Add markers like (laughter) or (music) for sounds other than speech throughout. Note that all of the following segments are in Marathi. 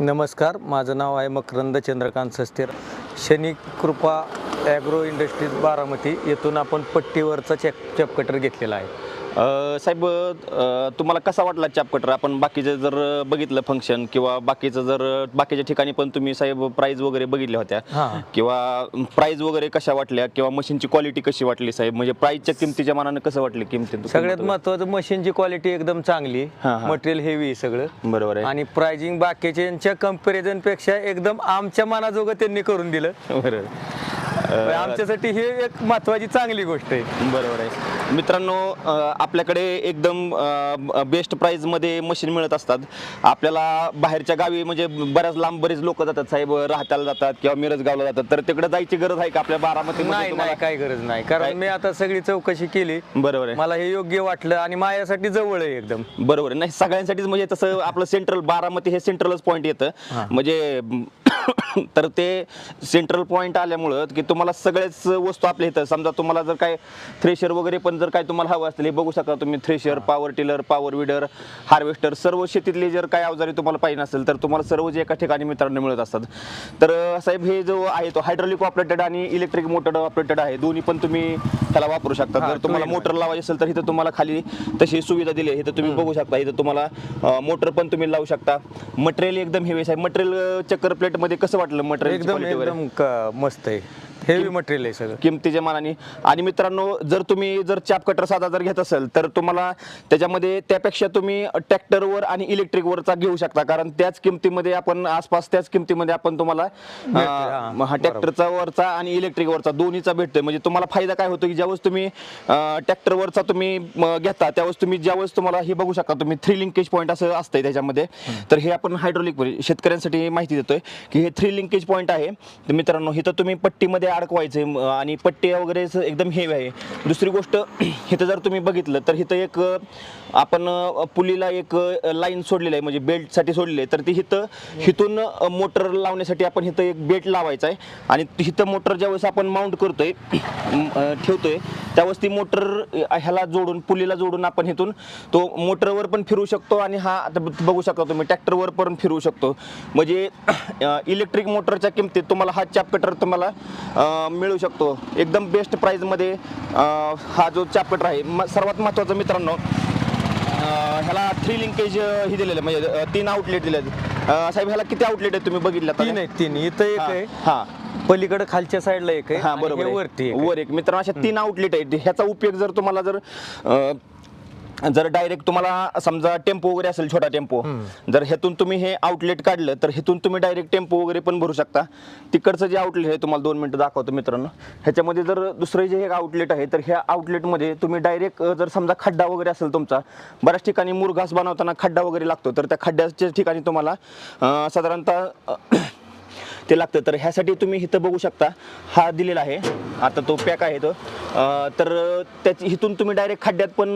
नमस्कार माझं नाव आहे मकरंद चंद्रकांत सस्तेर. शनी कृपा ॲग्रो इंडस्ट्रीज बारामती येथून आपण पट्टीवरचा चॅप चॅपकटर घेतलेला आहे. साहेब तुम्हाला कसा वाटला चाप कटर? आपण बाकीचे जर बघितलं फंक्शन किंवा बाकीचं जर बाकीच्या ठिकाणी पण तुम्ही साहेब प्राईज वगैरे बघितल्या होत्या. किंवा प्राईज वगैरे कशा वाटल्या? किंवा मशीनची क्वालिटी कशी वाटली साहेब? म्हणजे प्राईजच्या किमतीच्या मानानं कसं वाटली किमती? सगळ्यात महत्त्वाचं मशीनची क्वालिटी एकदम चांगली. मटेरियल हेवी सगळं. बरोबर आहे. आणि प्राइजिंग बाकीच्यांच्या कंपॅरिझनपेक्षा एकदम आमच्या मनाजोगं त्यांनी करून दिलं. बरोबर आमच्यासाठी ही एक महत्वाची चांगली गोष्ट आहे. बरोबर आहे. मित्रांनो आपल्याकडे एकदम बेस्ट प्राइसमध्ये मशीन मिळत असतात. आपल्याला बाहेरच्या गावी म्हणजे बऱ्याच लांब बरेच लोक जातात साहेब राहत्याला जातात किंवा मिरजगावला जातात. तर तिकडे जायची गरज आहे का आपल्या बारामती नाही नाही काय गरज नाही. कारण मी आता सगळी चौकशी केली. बरोबर आहे. मला हे योग्य वाटलं आणि माझ्यासाठी जवळ आहे एकदम. बरोबर आहे. नाही सगळ्यांसाठीच म्हणजे तसं आपलं सेंट्रल बारामती हे सेंट्रलच पॉईंट येतं. म्हणजे (coughs) तर ते सेंट्रल पॉईंट आल्यामुळं की तुम्हाला सगळेच वस्तू आपल्या इथं. समजा तुम्हाला जर काय थ्रेशर वगैरे पण जर काय तुम्हाला हवं असतील हे बघू शकता तुम्ही thresher power tiller power weeder harvester सर्व शेतीतले जर काय अवजारी तुम्हाला पाहिजे असेल तर तुम्हाला सर्व जे एका ठिकाणी मित्रांनो मिळत असतात. तर साहेब हे जो आहे तो हायड्रॉलिक ऑपरेटेड आणि इलेक्ट्रिक मोटर ऑपरेटेड आहे दोन्ही पण तुम्ही त्याला वापरू शकता. जर तुम्हाला मोटर लावायची असेल तर इथं तुम्हाला खाली तशी सुविधा दिली आहे. इथं तुम्ही बघू शकता इथं तुम्हाला मोटर पण तुम्ही लावू शकता. मटेरियल एकदम हेवी आहे मटेरियल चक्कर प्लेटमध्ये कसं वाटलं मटेरियल एकदम मस्त आहे. हेवी मटेरियल आहे सगळं. किमतीच्या मानाने. आणि मित्रांनो जर तुम्ही जर चाप कटर साधा जर घेत असेल तर तुम्हाला त्याच्यामध्ये त्यापेक्षा तुम्ही ट्रॅक्टरवर आणि इलेक्ट्रिकवरचा घेऊ शकता. कारण त्याच किमतीमध्ये आपण आसपास त्याच किमतीमध्ये आपण तुम्हाला हा, हा ट्रॅक्टरचा वरचा आणि इलेक्ट्रिकवरचा दोन्हीचा भेटतोय. म्हणजे तुम्हाला फायदा काय होतो की ज्यावेळेस तुम्ही ट्रॅक्टरवरचा तुम्ही घेता त्यावेळेस तुम्ही ज्यावेळेस तुम्हाला हे बघू शकता तुम्ही थ्री लिंकेज पॉईंट असं असतंय त्याच्यामध्ये. तर हे आपण हायड्रोलिक शेतकऱ्यांसाठी माहिती देतोय की हे थ्री लिंकेज पॉईंट आहे. तर मित्रांनो इथं तुम्ही पट्टीमध्ये अडकवायचे आणि पट्टी वगैरे एकदम हेवी आहे. दुसरी गोष्ट (clears throat) इथं जर तुम्ही बघितलं तर इथं एक आपण पुलीला एक लाईन सोडलेली आहे म्हणजे बेल्टसाठी सोडलेली आहे. तर ती इथं हिथून मोटर लावण्यासाठी आपण इथं एक बेल्ट लावायचा आहे. आणि हिथं मोटर ज्यावेळेस आपण माउंट करतोय (clears throat) ठेवतोय त्यावेळेस ती मोटर ह्याला जोडून पुलीला जोडून आपण इथून तो मोटरवर पण फिरू शकतो आणि हा आता बघू शकता तुम्ही ट्रॅक्टरवर पण फिरू शकतो. म्हणजे इलेक्ट्रिक मोटरच्या किमतीत तुम्हाला हा चॅप कटर तुम्हाला मिळू शकतो. एकदम बेस्ट प्राईजमध्ये हा जो चॅप कटर आहे. म- सर्वात महत्त्वाचं मित्रांनो ह्याला थ्री लिंकेज ही दिलेलं आहे. म्हणजे तीन आउटलेट दिले साहेब ह्याला किती आउटलेट आहेत तुम्ही बघितलं? तीन आहेत तीन. इथं एक आहे. हा. पलीकडे खालच्या साईडला एक आहे. हा आणि बरोबर हे आहे. वरती एक आहे. वर एक. मित्रांनो अशा तीन आउटलेट आहेत. ह्याचा उपयोग जर तुम्हाला जर अं, जर डायरेक्ट तुम्हाला समजा टेम्पो वगैरे असेल छोटा टेम्पो जर ह्यातून तुम्ही हे आउटलेट काढलं तर ह्यातून तुम्ही डायरेक्ट टेम्पो वगैरे पण भरू शकता. तिकडचं जे आउटलेट आहे तुम्हाला दोन मिनिटं दाखवतो मित्रांनो. ह्याच्यामध्ये जर दुसरं जे एक आउटलेट आहे तर ह्या आउटलेटमध्ये तुम्ही डायरेक्ट जर समजा खड्डा वगैरे असेल तुमचा बऱ्याच ठिकाणी मुरघास बनवताना खड्डा वगैरे लागतो. तर त्या खड्ड्याच्या ठिकाणी तुम्हाला अं, साधारणतः अं, ते लागतं. तर ह्यासाठी तुम्ही इथं बघू शकता. हा दिलेला आहे. आता तो पॅक आहे तो. तर त्याची इथून तुम्ही डायरेक्ट खड्ड्यात पण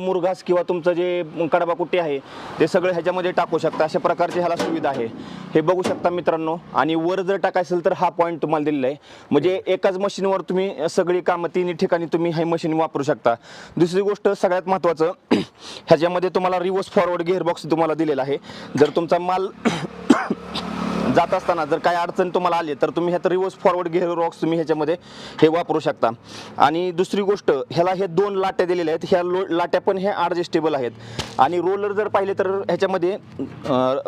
मुरघास किंवा तुमचं जे कडबाकुट्टी आहे ते सगळं ह्याच्यामध्ये टाकू शकता. अशा प्रकारची ह्याला सुविधा आहे. हे बघू शकता मित्रांनो. आणि वर जर टाकायचं असेल तर हा पॉईंट तुम्हाला दिलेला आहे. म्हणजे एकाच मशीनवर तुम्ही सगळी कामं तिन्ही ठिकाणी तुम्ही हे मशीन वापरू शकता. दुसरी गोष्ट सगळ्यात महत्त्वाचं (clears throat) ह्याच्यामध्ये तुम्हाला रिवर्स फॉरवर्ड गिअरबॉक्स तुम्हाला दिलेला आहे. जर तुमचा माल जात असताना जर काही अडचण तुम्हाला आली तर तुम्ही ह्यात रिव्हर्स फॉरवर्ड घेर रॉक्स तुम्ही ह्याच्यामध्ये हे वापरू शकता. आणि दुसरी गोष्ट ह्याला हे दोन लाट्या दिलेल्या आहेत. ह्या लो लाट्या पण हे ॲडजस्टेबल आहेत. आणि रोलर जर पाहिले तर ह्याच्यामध्ये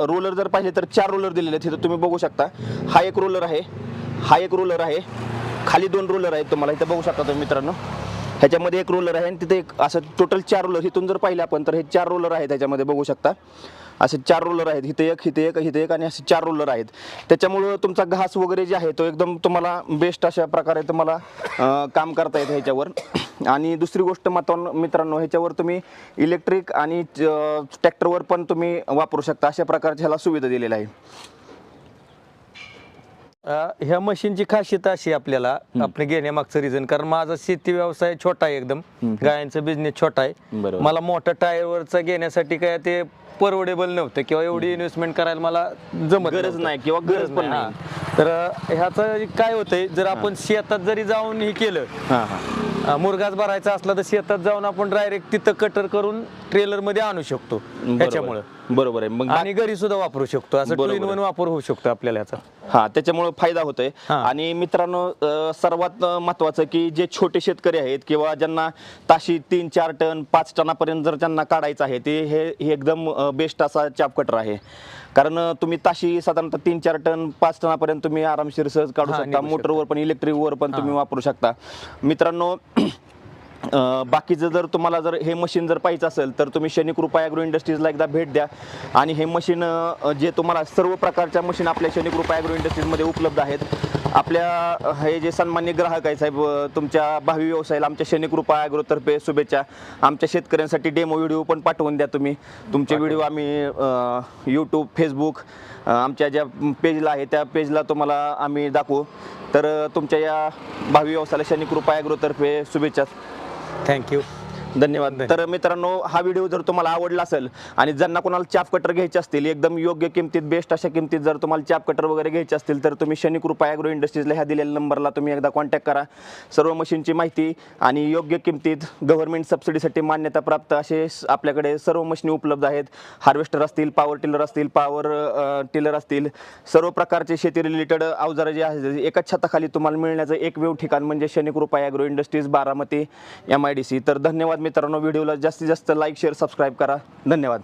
रोलर जर पाहिले तर चार रोलर दिलेले आहेत. हे तुम्ही बघू शकता. हा एक रोलर आहे. हा एक रोलर आहे. खाली दोन रोलर आहेत तुम्हाला. इथं बघू शकता तुम्ही मित्रांनो. ह्याच्यामध्ये एक रोलर आहे आणि तिथे एक असं टोटल चार रोलर इथून जर पाहिलं आपण तर हे चार रोलर आहेत ह्याच्यामध्ये. बघू शकता. असे चार रोलर आहेत. हिथे एक हिथे एक हिथे एक आणि असे चार रोलर आहेत. त्याच्यामुळं तुमचा घास वगैरे जे आहे तो एकदम तुम्हाला बेस्ट अशा प्रकारे तुम्हाला काम करता येतं ह्याच्यावर. आणि दुसरी गोष्ट मात्र मित्रांनो ह्याच्यावर तुम्ही इलेक्ट्रिक आणि ट्रॅक्टरवर पण तुम्ही वापरू शकता. अशा प्रकारच्या ह्याला सुविधा दिलेल्या आहे ह्या मशीनची खासियत अशी आपल्याला आपण घेण्यामागचं रिझन कारण माझा शेती व्यवसाय छोटा आहे एकदम. गायांचा बिझनेस छोटा आहे. मला मोठा टायरवरचा घेण्यासाठी काय ते परवडेबल नव्हतं किंवा एवढी इन्व्हेस्टमेंट करायला मला जमत गरज. नाही किंवा गरज पण. नाही. तर ह्याचं काय होतंय जर आपण शेतात जरी जाऊन हे केलं मुरगास भरायचा असला तर शेतात जाऊन आपण डायरेक्ट तिथं कटर करून ट्रेलरमध्ये आणू शकतो. ह्याच्यामुळं. बरोबर आहे. मग आणि घरी सुद्धा वापरू शकतो. असं टू बरोबर इन आहे. वन वापर होऊ शकतो आपल्याला याचा. हा त्याच्यामुळे फायदा होतोय. आणि मित्रांनो अं, सर्वात महत्वाचं की जे छोटे शेतकरी आहेत किंवा ज्यांना ताशी तीन चार टन पाच टनापर्यंत जर त्यांना काढायचं आहे ते हे हे एकदम बेस्ट असा चाप कटर आहे. कारण अं, तुम्ही ताशी साधारणतः तीन चार टन पाच टनापर्यंत तुम्ही आरामशीर सहज काढू शकता. मोटरवर पण इलेक्ट्रिकवर पण तुम्ही वापरू शकता. मित्रांनो बाकीचं जर तुम्हाला जर हे मशीन जर पाहिजे असेल तर तुम्ही शनी कृपा ॲग्रो इंडस्ट्रीजला एकदा भेट द्या. आणि हे मशीन जे तुम्हाला सर्व प्रकारच्या मशीन आपल्या शनी कृपा ॲग्रो इंडस्ट्रीजमध्ये उपलब्ध आहेत. आपल्या हे जे सन्मान्य ग्राहक आहे साहेब तुमच्या भावी व्यवसायाला आमच्या शनी कृपा ॲग्रोतर्फे शुभेच्छा. आमच्या शेतकऱ्यांसाठी डेमो व्हिडिओ पण पाठवून द्या तुम्ही. तुमचे व्हिडिओ आम्ही यूट्यूब फेसबुक आमच्या ज्या पेजला आहे त्या पेजला तुम्हाला आम्ही दाखवू. तर तुमच्या या भावी व्यवसायाला शनी कृपा ॲग्रोतर्फे शुभेच्छा. Thank you. धन्यवाद. तर मित्रांनो हा व्हिडिओ जर तुम्हाला आवडला असेल आणि ज्यांना कोणाला चाप कटर घ्यायचे असतील एकदम योग्य किमतीत बेस्ट अशा किमतीत जर तुम्हाला चाप कटर वगैरे घ्यायचे असतील तर तुम्ही शनी कृपा ॲग्रो इंडस्ट्रीजला ह्या दिलेल्या नंबरला तुम्ही एकदा कॉन्टॅक्ट करा. सर्व मशीनची माहिती आणि योग्य किमतीत गव्हर्नमेंट सबसिडीसाठी मान्यता प्राप्त असे आपल्याकडे सर्व मशीनी उपलब्ध आहेत. हार्वेस्टर असतील पॉवर टिलर असतील पॉवर टिलर असतील सर्व प्रकारचे शेती रिलेटेड अवजारं जे आहेत एकाच छताखाली तुम्हाला मिळण्याचं एकमेव ठिकाण म्हणजे Shani Krupa agro industries Baramati M I D C तर धन्यवाद मित्रांनो व्हिडिओला जास्तीत जास्त लाईक शेअर सबस्क्राईब करा. धन्यवाद.